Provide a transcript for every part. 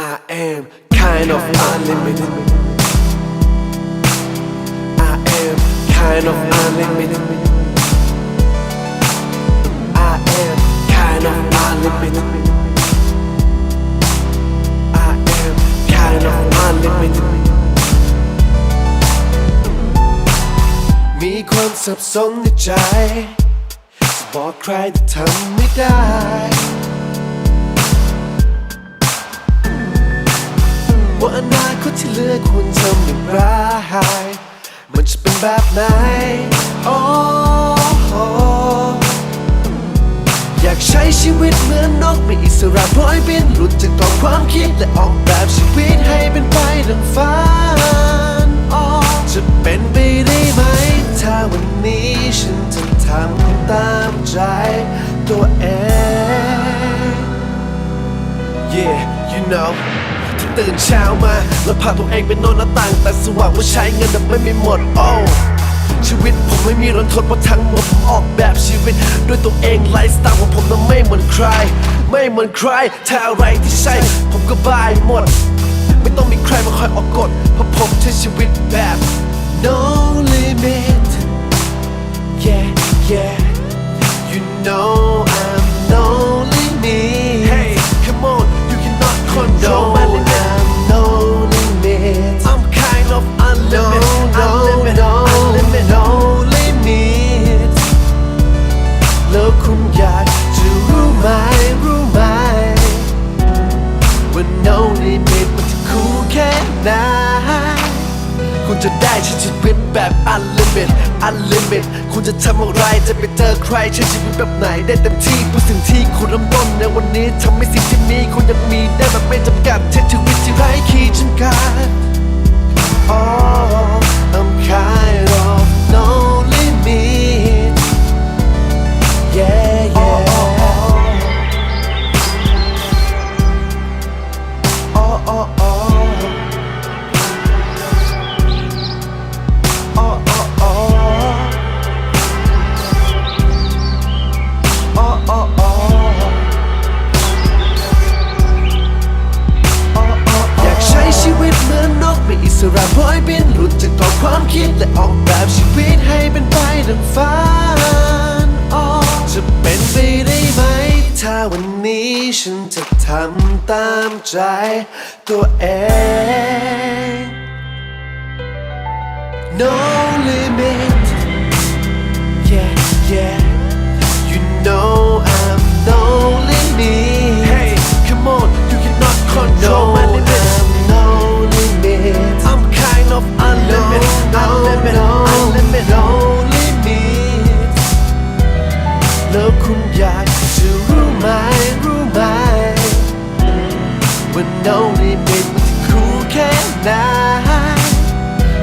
I am kind of unlimited. I am kind of unlimited. I am kind of unlimited. I am kind of unlimited. มีความสับสนในใจบอกใครแต่ทำไม่ได้ ว่าอนาคตที่เหลือควรทำอย่างไรมันจะเป็นแบบไหนโอ้โหอยากใช้ชีวิตเหมือนนกมีอิสระพลอยบินหลุดจากกรอบความคิดและออกแบบชีวิตให้เป็นไปดังฝันอ๋อจะเป็นไปได้ไหม ถ้าวันนี้ฉันจะทำตามใจตัวเอง Yeah you know ตื่นเช้ามา แล้วพาตัวเองไปนอนหน้าต่าง แต่สว่างว่าใช้เงินแต่ไม่มีหมดโอ้ชีวิตผมไม่มีรันทดเพราะทั้งหมดผมออกแบบชีวิต ด้วยตัวเองไลฟ์สไตล์ของผมนั้นไม่เหมือนใคร ไม่เหมือนใครถ้าอะไรที่ใช่ ผมก็บายหมด ไม่ต้องมีใครมาคอยออกกฎเพราะผมใช้ชีวิตแบบ no limit yeah yeah you know I'm คุณจะได้ใช้ชีวิตแบบ unlimit unlimit คุณจะทำอะไรจะไปเจอใครใช้ชีวิตแบบไหนได้เต็มที่เพื่อสิ่งที่คุณเริ่มต้นในวันนี้ทำให้สิ่งที่มีคุณยังมีได้แบบไม่จำกัดใช้ชีวิตที่ไร้ขีดจำกัด Oh ออกแบบชีวิตให้เป็นไปดังฝันออจะเป็นไปได้ไหม ถ้าวันนี้ฉันจะทำตามใจตัวเอง No limit ว่า no limit มันจะคูลแค่ไหน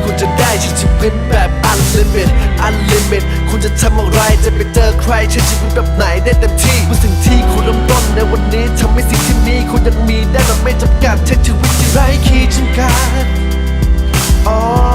คุณจะได้ใช้ชีวิตแบบ unlimit unlimit คุณจะทำอะไรจะไปเจอใครใช้ชีวิตแบบไหนได้เต็มที่เมื่อสิ่งที่คุณเริ่มต้นในวันนี้ทำให้สิ่งที่มีคุณยังมีได้แบบไม่จำกัดใช้ชีวิตที่ไร้ขีดจำกัด Oh